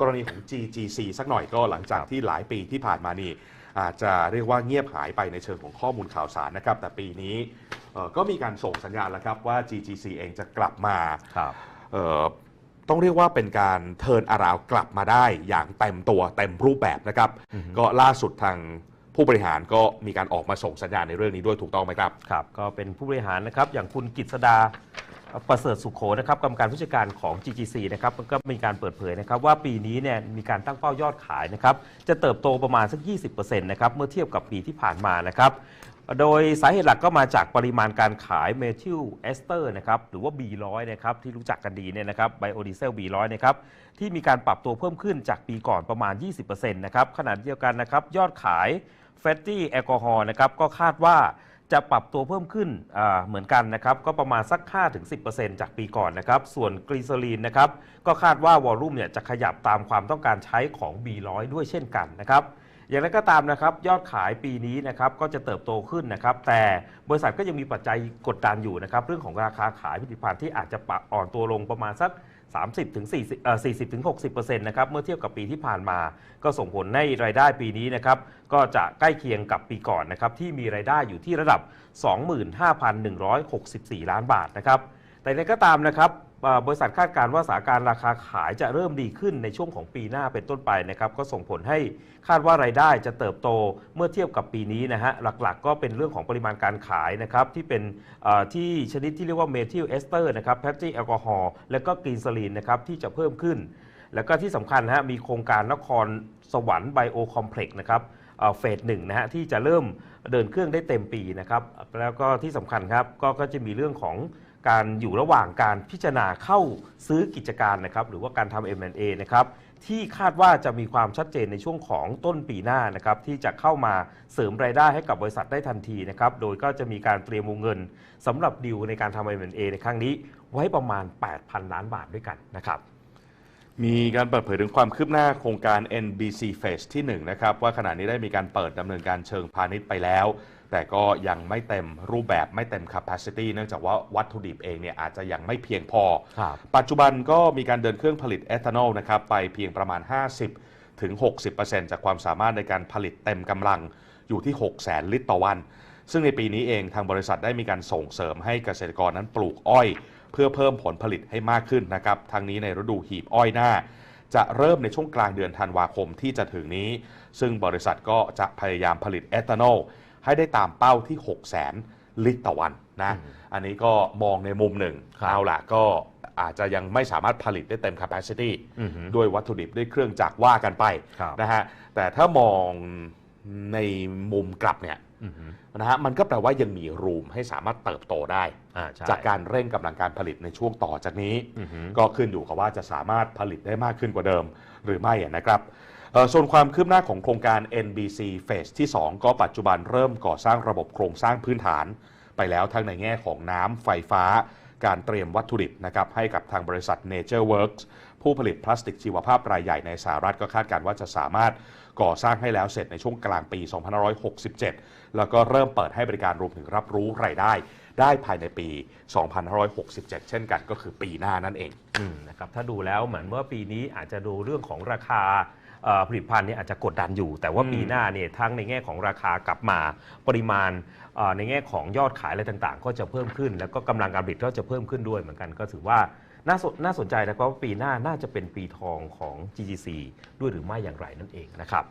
กรณีของ GGC สักหน่อยก็หลังจากที่หลายปีที่ผ่านมานี่อาจจะเรียกว่าเงียบหายไปในเชิงของข้อมูลข่าวสารนะครับ แต่ปีนี้เอ่อก็มีการส่งสัญญาณแล้วครับว่า GGC เองจะกลับมาครับเอ่อต้องเรียกว่าเป็นการเทิร์นอาราวกลับมาได้อย่างเต็มตัวเต็มรูปแบบนะครับอือฮึก็ล่าสุดทางผู้บริหารก็มีการออกมาส่งสัญญาณในเรื่องนี้ด้วยถูกต้องไหมครับครับ ก็เป็นผู้บริหารนะครับอย่างคุณกิตสดา ประเสริฐสุขโขนะครับกรรมการผู้จัดการของ GGC นะครับก็มีการเปิดเผยนะครับว่าปีนี้เนี่ยมีการตั้งเป้ายอดขายนะครับจะเติบโตประมาณสัก 20%นะครับเมื่อเทียบกับปีที่ผ่านมานะครับโดยสาเหตุหลักก็มาจากปริมาณการขายเมทิลเอสเตอร์นะครับหรือว่า B100 นะครับที่รู้จักกันดีเนี่ยนะครับไบโอดีเซล B100 นะครับที่มีการปรับตัวเพิ่มขึ้นจากปีก่อนประมาณ 20%นะครับขณะเดียวกันนะครับยอดขายเฟตตี้แอลกอฮอล์นะครับก็คาดว่า จะปรับตัวเพิ่มขึ้นเหมือนกันนะครับก็ประมาณสัก 5-10%จากปีก่อนนะครับ ส่วนกรีซอลีนนะครับก็คาดว่าวอลลุ่มเนี่ยจะขยับตามความต้องการใช้ของ B100 ด้วยเช่นกันนะครับอย่างไรก็ตามนะครับยอดขายปีนี้นะครับก็จะเติบโตขึ้นนะครับ แต่บริษัทก็ยังมีปัจจัยกดดันอยู่นะครับ เรื่องของราคาขายผลิตภัณฑ์ที่อาจจะปรับอ่อนตัวลงประมาณสัก 30ถึง40เอ่อ40ถึง60%นะครับเมื่อเทียบกับปีที่ผ่านมา ก็ส่งผลให้รายได้ปีนี้นะครับก็จะใกล้เคียงกับปีก่อนนะครับที่มีรายได้อยู่ที่ระดับ 25,164 ล้านบาทนะครับแต่ในก็ตามนะครับ บริษัทคาดการณ์ว่าสถานการณ์ราคาขายจะเริ่มดีขึ้นในช่วงของปีหน้าเป็นต้นไปนะครับก็ส่งผลให้คาดว่ารายได้จะเติบโตเมื่อเทียบกับปีนี้นะฮะหลักๆ ก็เป็นเรื่องของปริมาณการขายนะครับที่เป็นที่ชนิดที่เรียกว่าเมทิลเอสเตอร์นะครับแพคจี้แอลกอฮอล์และก็กรีนซลีนนะครับที่จะเพิ่มขึ้น แล้วก็ที่สำคัญนะฮะมีโครงการนครสวรรค์ไบโอคอมเพล็กซ์นะครับเฟสหนึ่งนะฮะที่จะเริ่มเดินเครื่องได้เต็มปีนะครับแล้วก็ที่สำคัญครับก็จะมีเรื่องของ การอยู่ระหว่างการพิจารณาเข้าซื้อกิจการนะครับหรือว่าการทำ M&A นะครับที่คาดว่าจะมีความชัดเจนในช่วงของต้นปีหน้านะครับที่จะเข้ามาเสริมรายได้ให้กับบริษัทได้ทันทีนะครับโดยก็จะมีการเตรียมวงเงินสำหรับดีลในการทำ M&A ในครั้งนี้ ไว้ประมาณ 8,000 ล้านบาทด้วยกันนะครับมีการเปิดเผยถึงความคืบหน้าโครงการ NBC Phase ที่ 1 นะครับ ว่าขณะนี้ได้มีการเปิดดำเนินการเชิงพาณิชย์ไปแล้ว แต่ก็ยังไม่เต็มรูปแบบไม่เต็ม capacity เนื่องจากว่าวัตถุดิบเองเนี่ยอาจจะยังไม่เพียงพอครับปัจจุบันก็มีการเดินเครื่องผลิตเอทานอลนะครับไปเพียงประมาณ 50 ถึง 60%จากความสามารถในการผลิตเต็มกำลังอยู่ที่6แสนลิตรต่อวัน ซึ่งในปีนี้เองทางบริษัทได้มีการส่งเสริมให้เกษตรกรนั้นปลูกอ้อย เพื่อเพิ่มผลผลิตให้มากขึ้นนะครับทั้งนี้ในฤดูหีบอ้อยหน้าจะเริ่มในช่วงกลางเดือนธันวาคมที่จะถึงนี้ ซึ่งบริษัทก็จะพยายามผลิตเอทานอล ให้ได้ตามเป้าที่6 0 0 0 0 0 ลิตรต่อวันนะอืมอันนี้ก็มองในมุมหนึ่งครับเอาล่ะก็อาจจะยังไม่สามารถผลิตได้เต็ม capacity อือฮึด้วยวัตถุดิบด้วยเครื่องจักรว่ากันไปครับนะฮะแต่ถ้ามองในมุมกลับเนี่ยอือฮึนะฮะมันก็แปลว่ายังมีรูมให้สามารถเติบโตได้อ่าใช่จากการเร่งกำลังการผลิตในช่วงต่อจากนี้อือฮึก็ขึ้นอยู่กับว่าจะสามารถผลิตได้มากขึ้นกว่าเดิมหรือไม่นะครับเอ่อ ส่วนความคืบหน้าของโครงการ NBC Phase ที่ 2 ก็ปัจจุบันเริ่มก่อสร้างระบบโครงสร้างพื้นฐาน ไปแล้วทั้งในแง่ของน้ำไฟฟ้า การเตรียมวัตถุดิบนะครับให้กับทางบริษัท Nature Works ผู้ผลิตพลาสติกชีวภาพรายใหญ่ในสหรัฐก็คาดการณ์ว่าจะสามารถก่อสร้างให้แล้วเสร็จในช่วงกลางปี 2567 แล้วก็เริ่มเปิดให้บริการรวมถึงรับรู้รายได้ ได้ภายในปี 2567 เช่นกันก็คือปีหน้านั่นเองอนะครับถ้าดูแล้วเหมือนว่าปีนี้อาจจะดูเรื่องของราคา ผลิตภัณฑ์เนี่ยอาจจะกดดันอยู่ แต่ว่าอืมปีหน้าเนี่ยทั้งในแง่ของราคากลับมาปริมาณเอ่อในแง่ของยอดขายอะไรต่างๆ ก็จะเพิ่มขึ้น แล้วก็กำลังการผลิตก็จะเพิ่มขึ้นด้วยเหมือนกันก็ถือว่าน่าสนน่าสนใจนะครับว่าปีหน้าน่าจะเป็นปีทองของ GGC ด้วยหรือไม่อย่างไรนั่นเองนะครับ